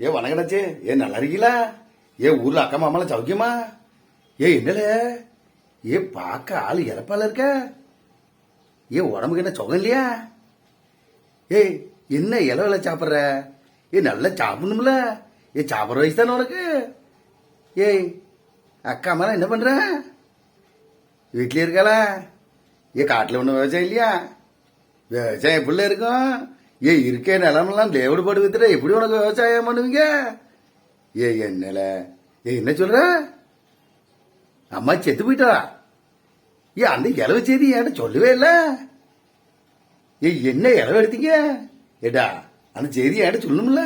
ஏ வணக்கடாச்சு ஏ நல்லா இருக்கீங்களா ஏ ஊர்ல அக்கா மாமாலாம் சௌக்கியமா? ஏ என்னல? ஏ பார்க்க ஆள் இறப்பால இருக்க? ஏ உடம்புக்கு என்ன சுகம் இல்லையா? ஏய் என்ன இலவில சாப்பிட்ற? ஏ நல்லா சாப்பிடணும்ல? ஏ சாப்பிட்ற வயசு தானே உனக்கு? ஏய் அக்கா அம்மாலாம் என்ன பண்ணுற வீட்டிலே இருக்காளா? ஏ காட்டில் ஒன்றும் விவசாயம் இல்லையா? விவசாயம் எப்படி இருக்கும். ஏ இருக்க நிலமெல்லாம் லேவடு பாடு வித்துற எப்படி உனக்கு விவசாயம் பண்ணுவீங்க? ஏ என்னல ஏ என்ன சொல்ற? அம்மா செத்து போயிட்டா? ஏ அந்த இலவு செய்தி என்கிட்ட சொல்லவே இல்லை. ஏ என்ன இலவு எடுத்தீங்க? ஏடா அந்த செய்தி என்கிட்ட சொல்லணும்ல.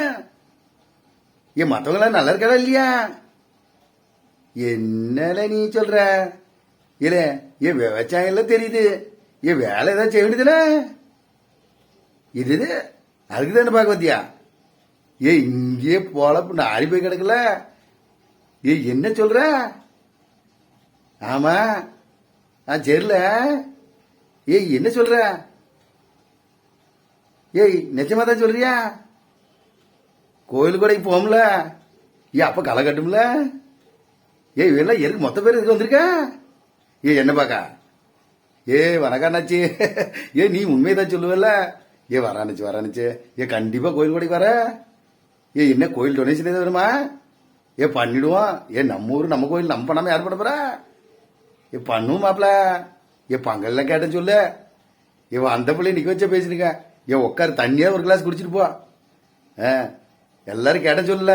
ஏ மற்றவங்களாம் நல்லா இருக்கடா இல்லையா? என்னல நீ சொல்ற. இல்ல ஏன் விவசாயம் எல்லாம் தெரியுது. ஏன் வேலை ஏதாவது செய்ய வேண்டியதுல இது இது அதுக்கு தானே பார்க்க பார்த்தியா ஏ இங்கேயே நான் நாரி போய் கிடக்கல. ஏ என்ன சொல்ற? ஆமா ஆ சரில ஏய் என்ன சொல்ற? ஏய் நிஜமா தான் சொல்றியா? கோயில் கூட போகும்ல ஏ அப்ப களை கட்டும்ல. ஏய் இவெல்லாம் எதுக்கு மொத்த பேர் இதுக்கு வந்திருக்க? ஏ என்ன பாக்கா ஏ வணக்காண்ணாச்சி ஏ நீ உண்மையை தான் சொல்லுவல்ல. ஏ வரானுச்சு வரானுச்சு. ஏ கண்டிப்பா கோயில் கொடைக்கு வர. ஏ என்ன கோயில் டொனேஷன் ஏதோ வருமா ஏ பண்ணிடுவோம். ஏ நம்ம ஊர் நம்ம கோயில் நம்ம பண்ணாம யார் பண்ண போற? ஏ பண்ணுவோம் மாப்பிள. ஏ பங்கல்ல கேட்டேன்னு சொல்லு. ஏ அந்த பிள்ளை நிக்க வச்சா பேசினுங்க ஏ உட்காரு தண்ணியா ஒரு கிளாஸ் குடிச்சிட்டு போ. ஆ எல்லாரும் கேட்ட சொல்லல.